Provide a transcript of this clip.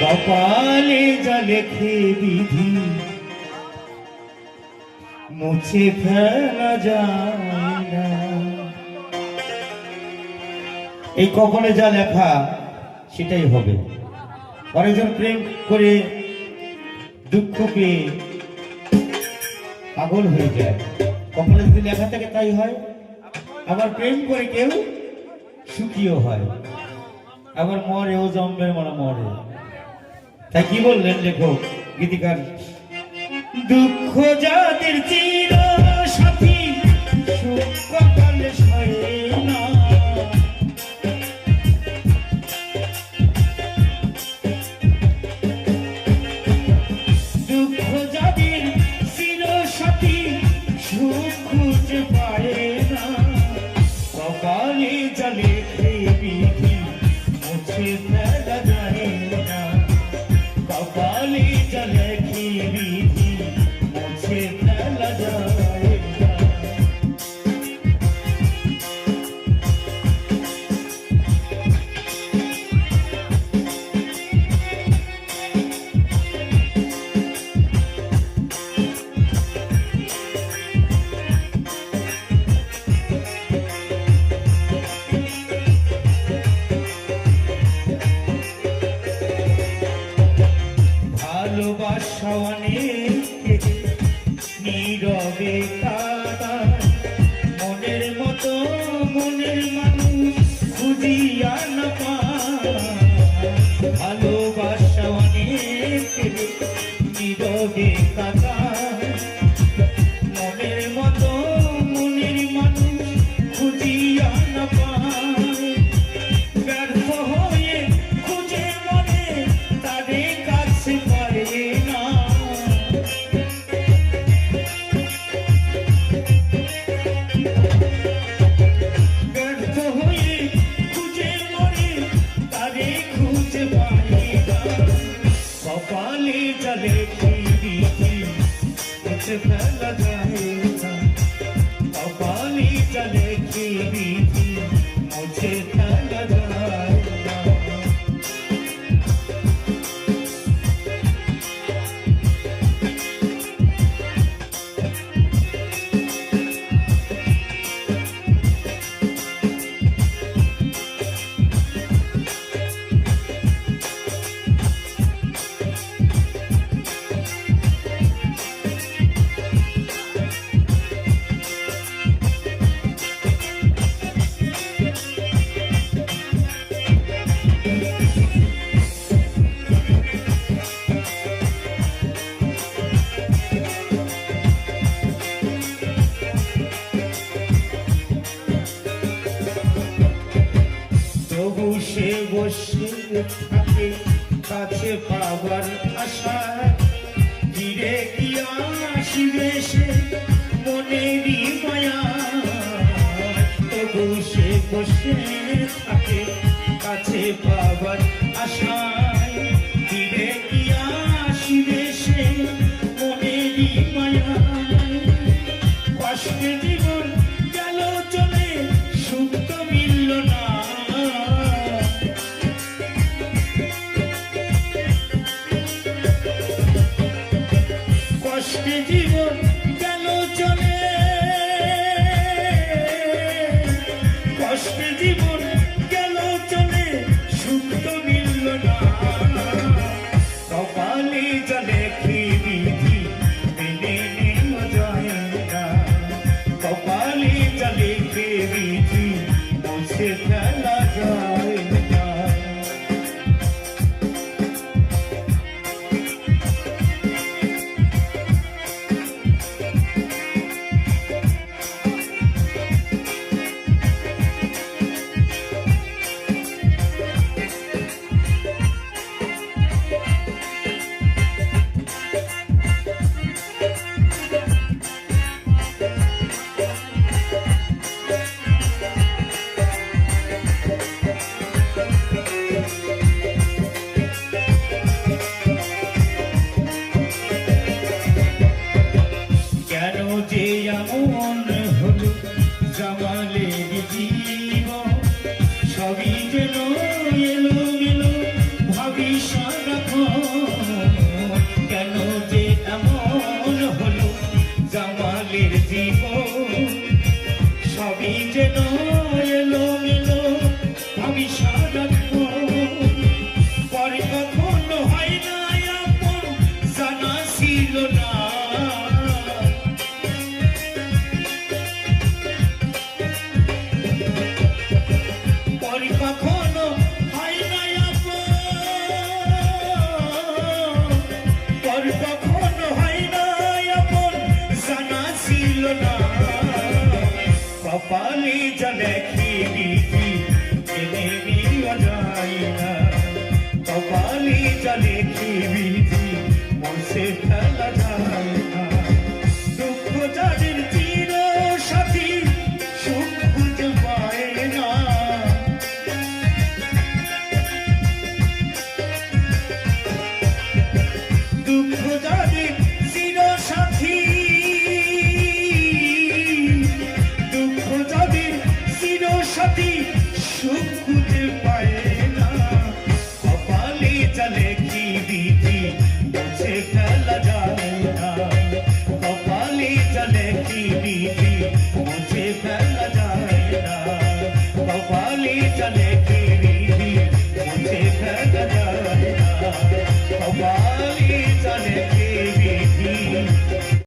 কপালে বিধি মুছে ফেলা যায় এই কপালে যা লেখা, সেটাই হবে। অনেকজন প্রেম করে দুঃখ পেয়ে পাগল হয়ে যায়। কপালে যদি লেখা থাকে, তাই হয়। আবার প্রেম করে কেউ সুখীও হয়। আবার মরেও জন্মের মনে মরে। তাই কি বললেন লেখক, গীতিকার? দুঃখ যাদের চির সাথী, সুখ কপালে সয়ে না। দুঃখ যাদের চির সাথী, সুখ का তবু সে বসে থাকে কাছে পাবার আশা। ধীরে কি আসিবে সে মনেরই মায়া? তবু সে বসে থাকে কাছে পাবার আশায় ধীরে কি আসিবে সে মনেরই মায়া? কষ্টে জীবন আমাদের জীব সবই যেন কেন যে এমন হলো জামালের জীব সবই যেন কপালে যা লেখিনি জেনে নিও যায় না কপালে যা লেখি বিধি মন সে সতী সুখ খুঁজে পায়।